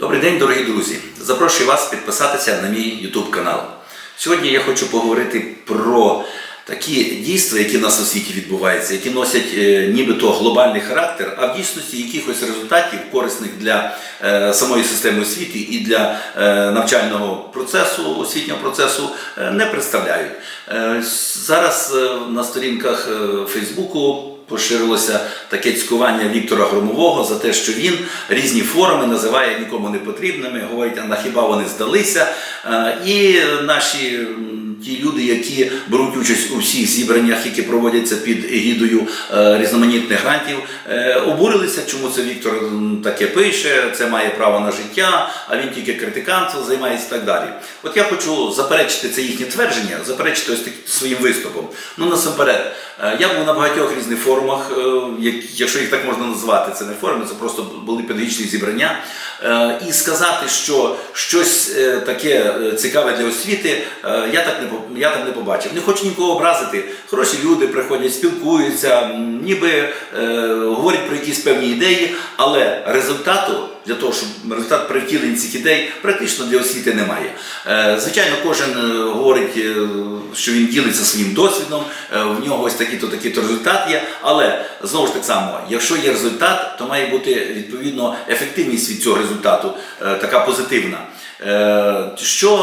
Добрий день, дорогі друзі! Запрошую вас підписатися на мій YouTube канал. Сьогодні я хочу поговорити про такі дійства, які в нас у світі відбуваються, які носять е, нібито глобальний характер, а в дійсності якихось результатів корисних для е, самої системи освіти і для е, навчального процесу, освітнього процесу е, не представляють. Е, зараз е, на сторінках е, Фейсбуку поширилося таке цькування Віктора Громового за те, що він різні форуми називає нікому не потрібними, говорить, на хіба вони здалися. Е, І наші ті люди, які беруть участь у всіх зібраннях, які проводяться під егідою е, різноманітних грантів, е, обурилися, чому це Віктор таке пише, це має право на життя, а він тільки критиканством займається і так далі. От я хочу заперечити це їхнє твердження, заперечити ось таким своїм виступом. Ну насамперед, я був на багатьох різних форумах, е, якщо їх так можна назвати, це не форуми, це просто були педагогічні зібрання. Е, І сказати, що щось е, таке е, цікаве для освіти, е, я так не я там не побачив. Не хочу нікого образити. Хороші люди приходять, спілкуються, ніби е, говорять про якісь певні ідеї, але результату для того, щоб результат при цих ідей практично для освіти немає. Е, Звичайно, кожен е, говорить, е, що він ділиться своїм досвідом, в нього ось такий-то такий-то результат є. Але знову ж так само, якщо є результат, то має бути відповідно ефективність від цього результату, така позитивна. Що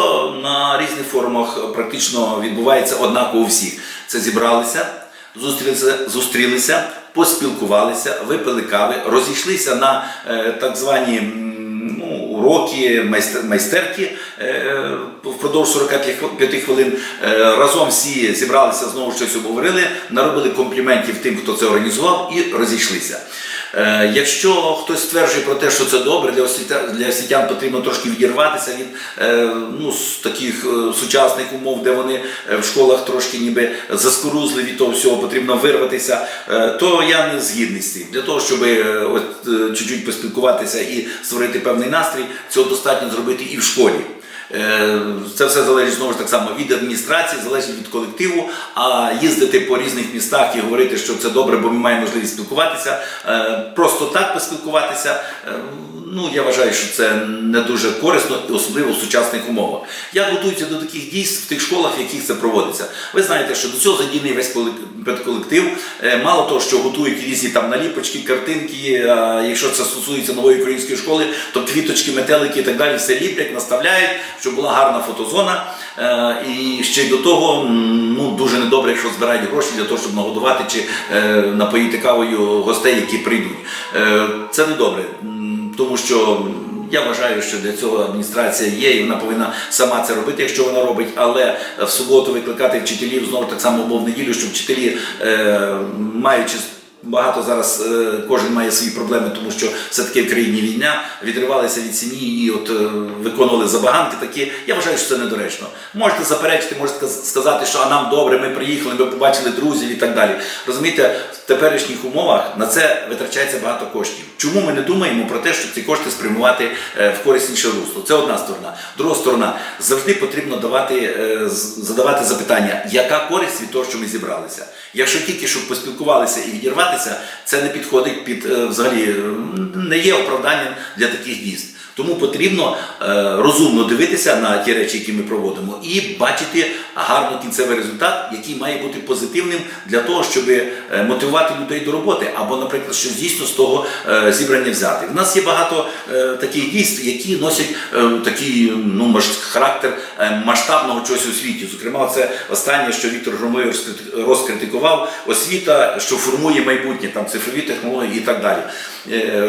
на різних форумах практично відбувається однаково у всіх. Це зібралися, зустрілися, зустрілися, поспілкувалися, випили кави, розійшлися на е, так звані ну, уроки, майстер, майстерки е, впродовж 45 хвилин. Е, разом всі зібралися, знову щось обговорили, наробили компліментів тим, хто це організував, і розійшлися. Е, Якщо хтось стверджує про те, що це добре, для освітян, для освітян потрібно трошки відірватися від е, ну, таких е, сучасних умов, де вони в школах трошки ніби заскорузли від того всього, потрібно вирватися, то я не згідний з цим. Для того, щоб чуть-чуть поспілкуватися і створити певний настрій, цього достатньо зробити і в школі. Е, Це все залежить знову ж так само від адміністрації, залежить від колективу. А їздити по різних містах і говорити, що це добре, бо ми маємо можливість спілкуватися, е, просто так поспілкуватися. Е, Ну, я вважаю, що це не дуже корисно, особливо в сучасних умовах. Як готуються до таких дійств в тих школах, в яких це проводиться? Ви знаєте, що до цього задійний весь колек- педколектив. Е, Мало того, що готують різні там наліпочки, картинки. Якщо це стосується нової української школи, то квіточки, метелики і так далі все ліплять, наставляють, щоб була гарна фотозона. Е, І ще й до того ну, дуже недобре, якщо збирають гроші для того, щоб нагодувати чи е, напоїти кавою гостей, які прийдуть. Е, Це недобре. Тому що я вважаю, що для цього адміністрація є, і вона повинна сама це робити, якщо вона робить, але в суботу викликати вчителів знову так само або в неділю, щоб вчителі, е, маючи Багато зараз е, кожен має свої проблеми, тому що все-таки в країні війна, відривалися від сім'ї і от е, виконували забаганки такі. Я вважаю, що це недоречно. Можете заперечити, можете сказати, що а нам добре, ми приїхали, ми побачили друзів і так далі. Розумієте, в теперішніх умовах на це витрачається багато коштів. Чому ми не думаємо про те, щоб ці кошти спрямувати е, в корисніше русло? Це одна сторона. Друга сторона завжди потрібно давати, е, задавати запитання, яка користь від того, що ми зібралися. Якщо тільки щоб поспілкувалися і відірватися, це не підходить під е, взагалі не є оправданням для таких дійств. Тому потрібно е, розумно дивитися на ті речі, які ми проводимо, і бачити гарно кінцевий результат, який має бути позитивним для того, щоб е, мотивувати людей до роботи, або, наприклад, щось дійсно з того е, зібрання взяти. В нас є багато таких дійств, які носять такий ну, характер масштабного чогось у світі. Зокрема, це останнє, що Віктор розкрити- розкритикував, освіта, що формує майбутнє, там цифрові технології і так далі.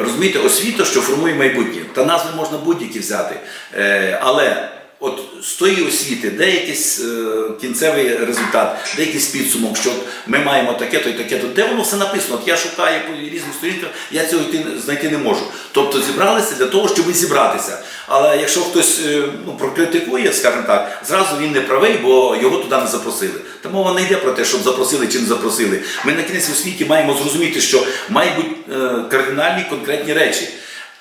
Розумієте, освіта, що формує майбутнє. Та назви можна будь-які взяти. Е, Але от з тої освіти, де якийсь е, кінцевий результат, де якийсь підсумок, що ми маємо таке-то і таке-то, де воно все написано. От я шукаю по різних сторінках, я цього знайти не можу. Тобто зібралися для того, щоб зібратися. Але якщо хтось е, ну, прокритикує, скажімо так, зразу він не правий, бо його туди не запросили. Та мова не йде про те, щоб запросили чи не запросили. Ми на кінець у маємо зрозуміти, що мають бути кардинальні конкретні речі.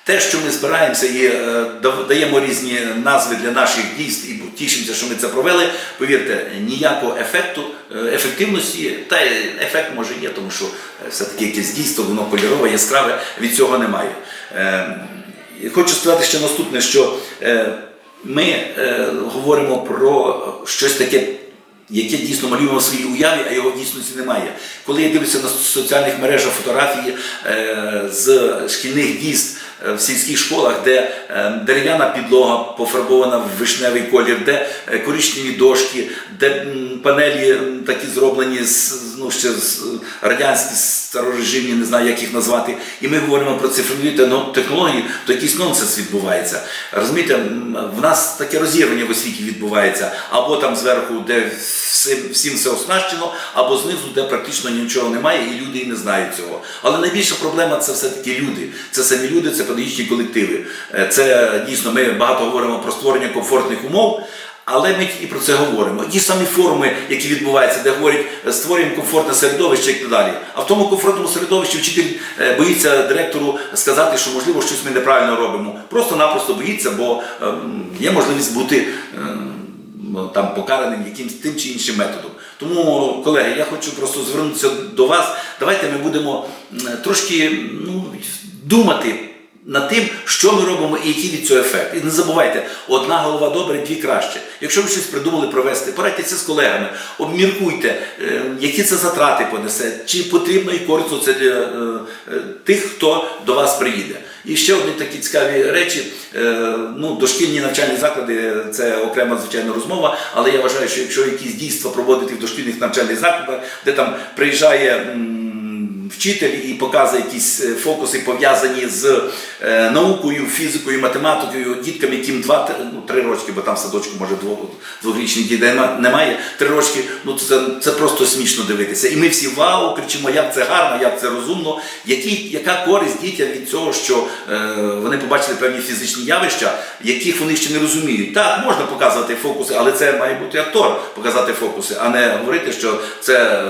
Те, що ми збираємося і е, даємо різні назви для наших дійств і тішимося, що ми це провели, повірте, ніякого ефекту, е, ефективності, та ефект може є, тому що е, все-таки якесь дійство, воно кольорове, яскраве, від цього немає. Хочу сказати ще наступне, що ми говоримо про щось таке, яке дійсно малюємо в своїй уяві, а його в дійсності немає. Коли я дивлюся на соціальних мережах фотографії з шкільних дійств в сільських школах, де е, дерев'яна підлога пофарбована в вишневий колір, де е, коричневі дошки, де панелі такі зроблені з ну ще з радянські старорежимні, не знаю, як їх назвати. І ми говоримо про цифрові технології, то якийсь нонсенс відбувається. Розумієте, в нас таке розірвання в освіті відбувається, або там зверху, де всім, все оснащено, або знизу, де практично нічого немає, і люди і не знають цього. Але найбільша проблема це все-таки люди. Це самі люди, це педагогічні колективи. Е, Це дійсно ми багато говоримо про створення комфортних умов. Але ми і про це говоримо. Ті самі форуми, які відбуваються, де говорять, е, створюємо комфортне середовище і так далі. А в тому комфортному середовищі вчитель е, боїться директору сказати, що можливо щось ми неправильно робимо. Просто-напросто боїться, бо ем, є можливість бути ем, там покараним якимсь тим чи іншим методом. Тому, колеги, я хочу просто звернутися до вас. Давайте ми будемо трошки ну, думати над тим, що ми робимо і який від цього ефект. І не забувайте, одна голова добре, дві краще. Якщо ви щось придумали провести, порадьтеся з колегами, обміркуйте, е, які це затрати понесе, чи потрібно і корисно це для е, е, тих, хто до вас приїде. І ще одні такі цікаві речі. Ну, дошкільні навчальні заклади це окрема звичайна розмова, але я вважаю, що якщо якісь дійства проводити в дошкільних навчальних закладах, де там приїжджає. Вчитель і показує якісь е, фокуси пов'язані з е, наукою, фізикою, математикою, діткам, яким 2 ну, 3 рочки, бо там садочку може двох, двохрічних дітей нема- немає. Три рочки, ну це, це просто смішно дивитися. І ми всі вау, кричимо, як це гарно, як це розумно, які, яка користь дітям від цього, що е, вони побачили певні фізичні явища, яких вони ще не розуміють. Так, можна показувати фокуси, але це має бути актор показати фокуси, а не говорити, що це.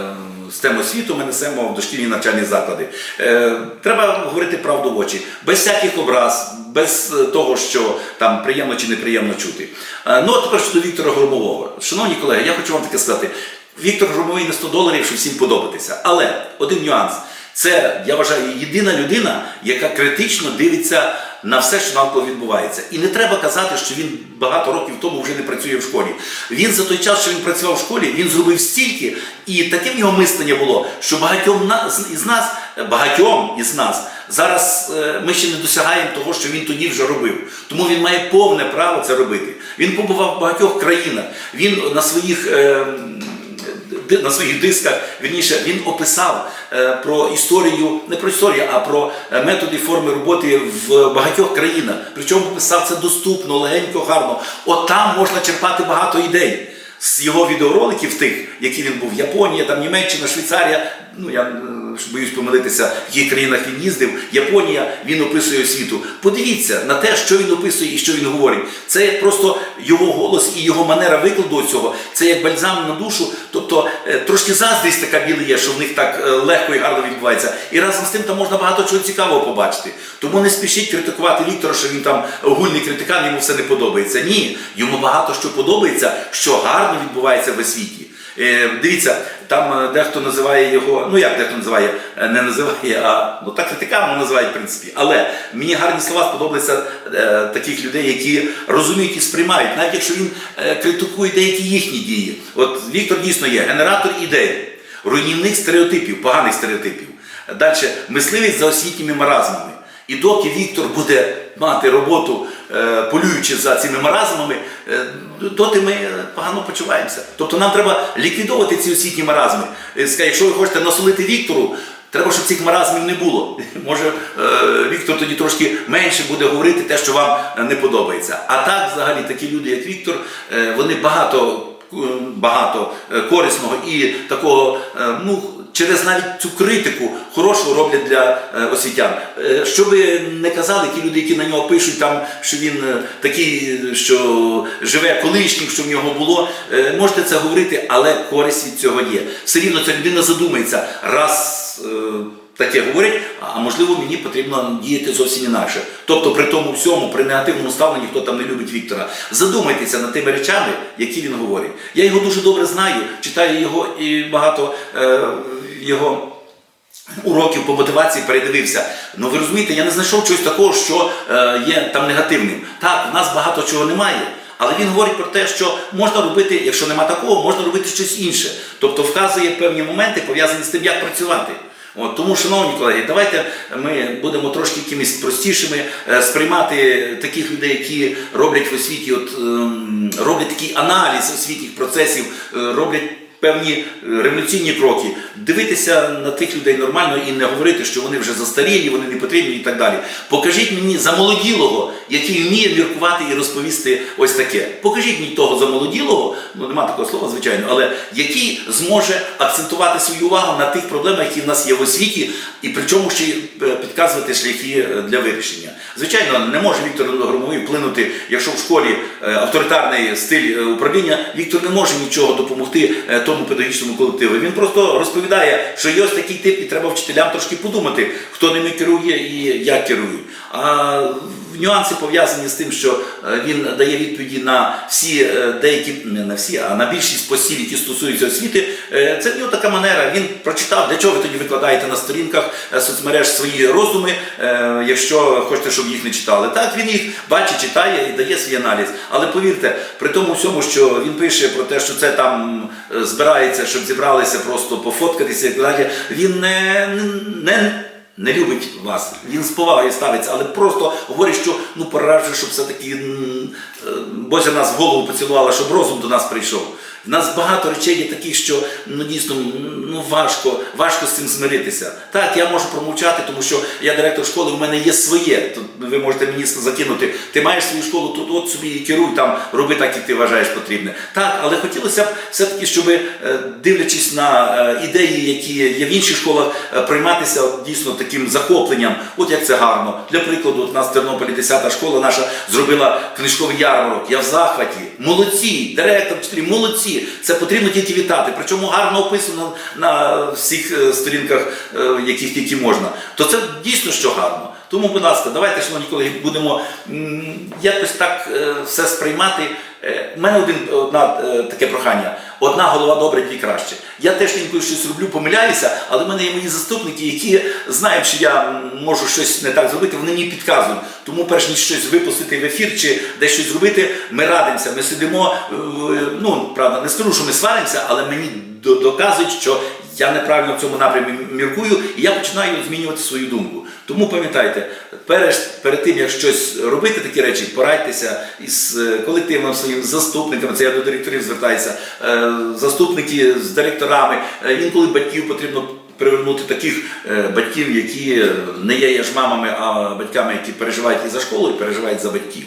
З тем освіту ми несемо в дошкільні навчальні заклади. Е, треба говорити правду в очі, без всяких образ, без е, того, що там приємно чи неприємно чути. Е, ну, а тепер щодо Віктора Громового. Шановні колеги, я хочу вам таке сказати. Віктор Громовий не 100 доларів, щоб всім подобатися. Але один нюанс. Це, я вважаю, єдина людина, яка критично дивиться на все, що навколо відбувається. І не треба казати, що він багато років тому вже не працює в школі. Він за той час, що він працював в школі, він зробив стільки, і таке в нього мислення було, що багатьом із нас, багатьом із нас, зараз е, ми ще не досягаємо того, що він тоді вже робив. Тому він має повне право це робити. Він побував в багатьох країнах. Він на своїх. На своїх дисках, вірніше, він описав е, про історію, не про історію, а про е, методи форми роботи в багатьох країнах. Причому писав це доступно, легенько, гарно. От там можна черпати багато ідей. З його відеороликів тих, які він був, Японія, там Німеччина, Швейцарія, ну я е, боюсь помилитися, в яких країнах він їздив, Японія, він описує світу. Подивіться на те, що він описує і що він говорить. Це просто його голос і його манера викладу цього. Це як бальзам на душу. Тобто е, трошки заздрість така біла є, що в них так е, легко і гарно відбувається. І разом з тим там можна багато чого цікавого побачити. Тому не спішіть критикувати Віктора, що він там огульний критикан, йому все не подобається. Ні, йому багато що подобається, що гарно відбувається в освіті. Е, Дивіться, там е, дехто називає його, ну як дехто називає, Е, не називає, а ну так критиканом називають в принципі. Але мені гарні слова сподобаються е, таких людей, які розуміють і сприймають, навіть якщо він критикує деякі їхні дії. От Віктор дійсно є генератор ідей, руйнівник стереотипів, поганих стереотипів. Далі мисливець за освітніми маразмами. І доки Віктор буде мати роботу, е, полюючи за цими маразмами, е, доти ми погано почуваємося. Тобто нам треба ліквідовувати ці освітні маразми. Е, Якщо ви хочете насолити Віктору, треба, щоб цих маразмів не було. Може, Віктор тоді трошки менше буде говорити те, що вам не подобається. А так, взагалі, такі люди, як Віктор, вони багато. Багато корисного і такого, ну через навіть цю критику хорошого роблять для е, освітян. Е, Що би не казали ті люди, які на нього пишуть, там що він е, такий, що живе колишнім, що в нього було, можете це говорити, але користь від цього є. Все рівно ця людина задумається, раз таке говорять, а можливо мені потрібно діяти зовсім інакше. Тобто при тому всьому, при негативному ставленні, хто там не любить Віктора, задумайтеся над тими речами, які він говорить. Я його дуже добре знаю, читаю його і багато е, його уроків по мотивації передивився. Ну ви розумієте, я не знайшов чогось такого, що е, є там негативним. Так, в нас багато чого немає. Але він говорить про те, що можна робити, якщо нема такого, можна робити щось інше. Тобто вказує певні моменти, пов'язані з тим, як працювати. От, тому, шановні колеги, давайте ми будемо трошки якимись простішими е, сприймати таких людей, які роблять в освіті, от, ем, роблять такий аналіз освітніх процесів, е, роблять певні е, революційні кроки, дивитися на тих людей нормально і не говорити, що вони вже застарілі, вони не потрібні і так далі. Покажіть мені замолоділого, який вміє міркувати і розповісти ось таке. Покажіть мені того замолоділого, ну нема такого слова, звичайно, але який зможе акцентувати свою увагу на тих проблемах, які в нас є в освіті, і причому ще е, підказувати шляхи е, для вирішення. Звичайно, не може Віктор Громовий вплинути, якщо в школі авторитарний стиль управління, Віктор не може нічого допомогти тому педагогічному колективу. Він просто розповідає, що є ось такий тип, і треба вчителям трошки подумати, хто ними керує і як керують. Нюанси пов'язані з тим, що е, він дає відповіді на всі е, деякі, не на всі, а на більшість посів, які стосуються освіти. Е, Це в нього така манера. Він прочитав, для чого ви тоді викладаєте на сторінках соцмереж свої роздуми, е, якщо хочете, щоб їх не читали. Так, він їх бачить, читає і дає свій аналіз. Але повірте, при тому всьому, що він пише про те, що це там збирається, щоб зібралися просто пофоткатися і так далі, він не, не не любить вас, він з повагою ставиться, але просто говорить, що ну пора вже, щоб все-таки е, нас в голову поцілувала, щоб розум до нас прийшов. В нас багато речей є таких, що ну дійсно ну важко, важко з цим змиритися. Так, я можу промовчати, тому що я директор школи, в мене є своє. Тут ви можете мені закинути. Ти маєш свою школу, тут от собі і керуй там, роби так, як ти вважаєш потрібне. Так, але хотілося б все-таки, щоб е, дивлячись на е, ідеї, які є в інших школах, е, прийматися дійсно таким захопленням. От як це гарно. Для прикладу, у нас в Тернополі 10-та школа наша зробила книжковий ярмарок. Я в захваті. Молодці, директор, вчителі, молодці. Це потрібно тільки вітати. Причому гарно описано на всіх е, сторінках, е, яких тільки можна. То це дійсно що гарно. Тому, будь ласка, давайте, шановні колеги, будемо якось так е, все сприймати. Е, У мене один одна е, таке прохання. Одна голова добре, дві краще. Я теж інколи щось роблю, помиляюся, але в мене є мої заступники, які знають, що я можу щось не так зробити, вони мені підказують. Тому, перш ніж щось випустити в ефір чи десь щось зробити, ми радимося, ми сидимо. е, Ну, правда, не скажу, що ми сваримося, але мені до- доказують, що я неправильно в цьому напрямі міркую, і я починаю змінювати свою думку. Тому пам'ятайте, перед, перед тим як щось робити, такі речі, порадьтеся із е, колективом своїм заступниками. Це я до директорів звертаюся, е, заступники з директорами. Е, Інколи батьків потрібно. Привернути таких е, батьків, які не є є ж мамами, а батьками, які переживають і за школу, і переживають за батьків.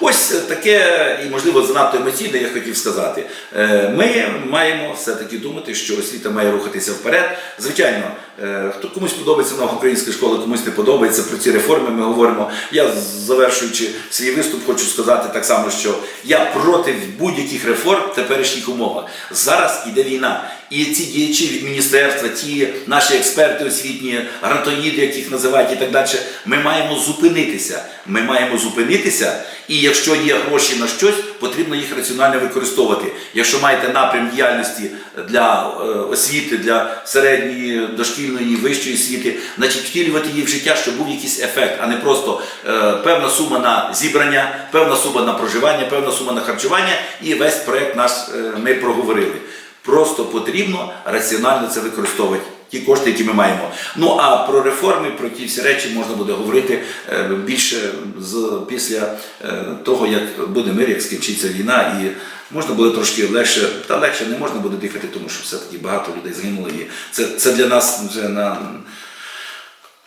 Ось таке, і можливо занадто емоційне, я хотів сказати. Е, Ми маємо все-таки думати, що освіта має рухатися вперед. Звичайно, е, хто комусь подобається нова українська школа, комусь не подобається. Про ці реформи ми говоримо. Я завершуючи свій виступ, хочу сказати так само, що я проти будь-яких реформ в теперішніх умовах. Зараз іде війна. І ці діячі від міністерства, ті наші експерти освітні, грантоїди, яких називають і так далі, ми маємо зупинитися. Ми маємо зупинитися, і якщо є гроші на щось, потрібно їх раціонально використовувати. Якщо маєте напрям діяльності для е, освіти, для середньої, дошкільної, вищої освіти, значить втілювати її в життя, щоб був якийсь ефект, а не просто е, певна сума на зібрання, певна сума на проживання, певна сума на харчування, і весь проект наш е, ми проговорили. Просто потрібно раціонально це використовувати. Ті кошти, які ми маємо. Ну а про реформи, про ті всі речі можна буде говорити е, більше з після е, того, як буде мир, як скінчиться війна, і можна буде трошки легше, та легше не можна буде дихати, тому що все-таки багато людей загинуло. І це, це для нас вже на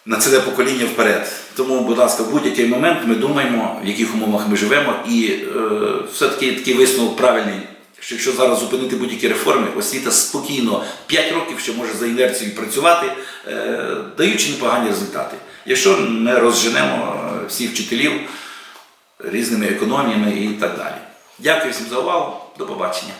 на ціле покоління вперед. Тому, будь ласка, в будь-який момент ми думаємо, в яких умовах ми живемо, і е, все-таки такий висновок правильний. Що якщо зараз зупинити будь-які реформи, освіта спокійно 5 років ще може за інерцією працювати, е, даючи непогані результати. Якщо не розженемо е, всіх вчителів різними економіями і так далі. Дякую всім за увагу. До побачення.